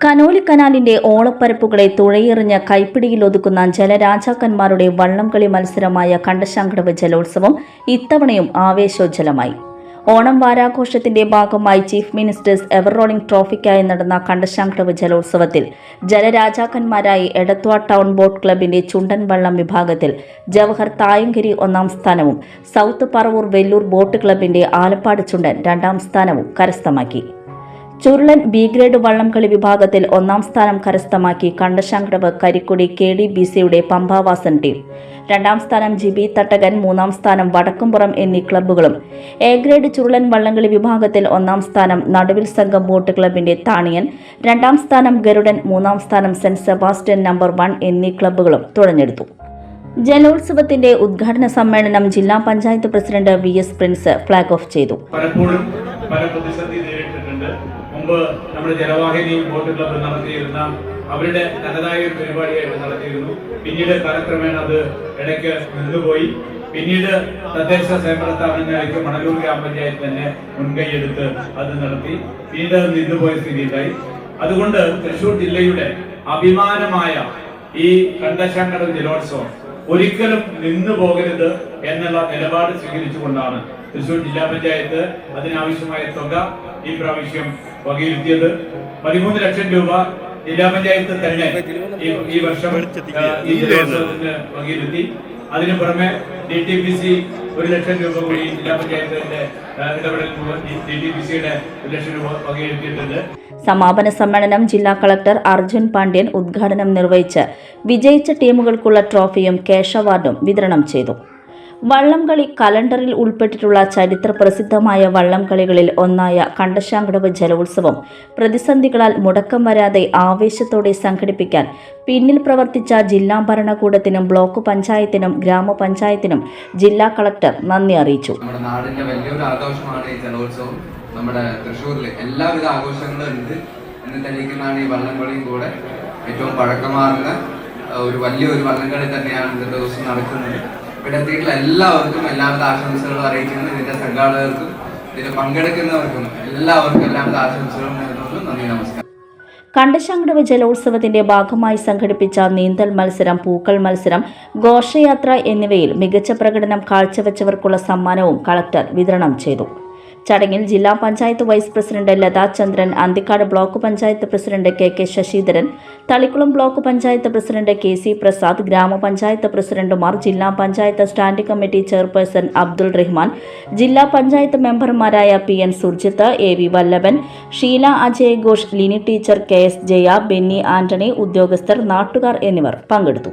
Conolly കനാലിന്റെ ഓളപ്പരപ്പുകളെ കൈപ്പിടിയിൽ ഒതുക്കുന്ന ജലരാജാക്കന്മാരുടെ വള്ളംകളി മത്സരമായ കണ്ടശാങ്കടവ് ജലോത്സവം ഇത്തവണയും ആവേശോജ്ജലമായി ഓണം വാരാഘോഷത്തിന്റെ ഭാഗമായി ചീഫ് മിനിസ്റ്റേഴ്സ് എവർ റോളിംഗ് ട്രോഫിക്കായി നടന്ന കണ്ടശാങ്കടവ് ജലോത്സവത്തിൽ ജലരാജാക്കന്മാരായി എടത്വ ടൗൺ ബോട്ട് ക്ലബിന്റെ ചുണ്ടൻ വള്ളം വിഭാഗത്തിൽ ജവഹർ തായങ്കരി ഒന്നാം സ്ഥാനവും സൗത്ത് പറവൂർ വെല്ലൂർ ബോട്ട് ക്ലബിന്റെ ആലപ്പാട് ചുണ്ടൻ രണ്ടാം സ്ഥാനവും കരസ്ഥമാക്കി. ചുരുളൻ ബി ഗ്രേഡ് വള്ളംകളി വിഭാഗത്തിൽ ഒന്നാം സ്ഥാനം കരസ്ഥമാക്കി Kandassankadavu Karikkudi K D B സിയുടെ പമ്പാവാസൻ ടീം രണ്ടാം സ്ഥാനം ജിബി തട്ടകൻ മൂന്നാം സ്ഥാനം വടക്കുംപുറം എന്നീ ക്ലബ്ബുകളും എ ഗ്രേഡ് ചുരുളൻ വള്ളംകളി വിഭാഗത്തിൽ ഒന്നാം സ്ഥാനം നടുവിൽ സംഘം ബോട്ട് ക്ലബിന്റെ താണിയൻ രണ്ടാം സ്ഥാനം ഗരുഡൻ മൂന്നാം സ്ഥാനം സെന്റ് സെബാസ്റ്റ്യൻ നമ്പർ വൺ എന്നീ ക്ലബ്ബുകളും തുഴഞ്ഞെടുത്തു. ജലോത്സവത്തിന്റെ ഉദ്ഘാടന സമ്മേളനം ജില്ലാ panchayat president V S Prince flag off ചെയ്തു. പലപ്പോഴും പല പ്രതിസന്ധി മുമ്പ് നമ്മുടെ ജലവാഹിനി ബോട്ട് ക്ലബ്ബ് നടത്തിയിരുന്ന അവരുടെ തനതായ ഒരു പരിപാടിയായിട്ട് നടത്തിയിരുന്നു. പിന്നീട് കാലക്രമേണ അത് ഇടയ്ക്ക് നിന്നുപോയി. പിന്നീട് തദ്ദേശ സ്വയംഭരണ സ്ഥാപനങ്ങളിലേക്ക് മണലൂർ ഗ്രാമപഞ്ചായത്ത് തന്നെ മുൻകൈയെടുത്ത് അത് നടത്തി. പിന്നീട് അത് നിന്നുപോയ സ്ഥിതിയിലായി അതുകൊണ്ട് തൃശൂർ ജില്ലയുടെ അഭിമാനമായ ഈ കണ്ടശങ്കടം ജലോത്സവം ഒരിക്കലും നിന്നു പോകരുത് എന്നുള്ള നിലപാട് സ്വീകരിച്ചുകൊണ്ടാണ് തൃശൂർ ജില്ലാ പഞ്ചായത്ത് അതിനാവശ്യമായ തുക ഈ പ്രാവശ്യം വകയിരുത്തിയത്. പതിമൂന്ന് ലക്ഷം രൂപ ജില്ലാ പഞ്ചായത്ത് തന്നെ ഈ- വർഷം ഈ ദിവസത്തിന് വകയിരുത്തി. അതിനു പുറമെ ഡി ടി പി സി ഒരു ലക്ഷം രൂപ കൂടി ജില്ലാ പഞ്ചായത്തിന്റെ ആ, ഇടപെടൽ ഡി ടി പി സിയുടെ ഒരു ലക്ഷം രൂപ വകയിരുത്തിയിട്ടുണ്ട്. സമാപന സമ്മേളനം ജില്ലാ കളക്ടർ അർജുൻ പാണ്ഡ്യൻ ഉദ്ഘാടനം നിർവഹിച്ച് വിജയിച്ച ടീമുകൾക്കുള്ള ട്രോഫിയും ക്യാഷ് അവാർഡും വിതരണം ചെയ്തു. വള്ളംകളി കലണ്ടറിൽ ഉൾപ്പെട്ടിട്ടുള്ള ചരിത്ര പ്രസിദ്ധമായ വള്ളംകളികളിൽ ഒന്നായ കണ്ടശാങ്കടവ് ജലോത്സവം പ്രതിസന്ധികളാൽ മുടക്കം വരാതെ ആവേശത്തോടെ സംഘടിപ്പിക്കാൻ പിന്നിൽ പ്രവർത്തിച്ച ജില്ലാ ഭരണകൂടത്തിനും ബ്ലോക്ക് പഞ്ചായത്തിനും ഗ്രാമപഞ്ചായത്തിനും ജില്ലാ കളക്ടർ നന്ദി അറിയിച്ചു. നമ്മുടെ നാടിന്റെ വലിയൊരു ആഘോഷമാണ് ഈ ജലോത്സവം. നമ്മുടെ തൃശ്ശൂരിൽ എല്ലാവിധ ആഘോഷങ്ങളും ഉണ്ട്. എന്ന് തെളിയിക്കുന്നതാണ് ഈ വള്ളംകളിയും കൂടെ ഏറ്റവും പഴക്കമാർന്ന ഒരു വലിയൊരു വള്ളംകളി തന്നെയാണ് ഇന്നത്തെ ദിവസം നടക്കുന്നത്. ഇവിടെ എത്തിയിട്ടുള്ള എല്ലാവർക്കും എല്ലാവിധ ആശംസകളും അറിയിക്കുന്നു ഇതിന്റെ സംഘാടകർക്കും ഇതിൽ പങ്കെടുക്കുന്നവർക്കും എല്ലാവർക്കും എല്ലാവിധ ആശംസകളും നേരുന്നു നന്ദി നമസ്കാരം. കണ്ടശാങ്കടവ് ജലോത്സവത്തിന്റെ ഭാഗമായി സംഘടിപ്പിച്ച നീന്തൽ മത്സരം പൂക്കൾ മത്സരം ഘോഷയാത്ര എന്നിവയിൽ മികച്ച പ്രകടനം കാഴ്ചവെച്ചവർക്കുള്ള സമ്മാനവും കളക്ടർ വിതരണം ചെയ്തു. ചടങ്ങിൽ ജില്ലാ panchayat vice president Latha Chandran Anthikad block panchayat president K K Sasidharan Thalikulam block panchayat president K C Prasad ഗ്രാമപഞ്ചായത്ത് പ്രസിഡന്റുമാർ ജില്ലാ panchayat standing committee chairperson Abdul Rahman ജില്ലാ പഞ്ചായത്ത് മെമ്പർമാരായ P N Surjith A V Vallabhan Sheela Ajay Ghosh Lini teacher K S Jaya Benny Antony ഉദ്യോഗസ്ഥർ നാട്ടുകാർ എന്നിവർ പങ്കെടുത്തു.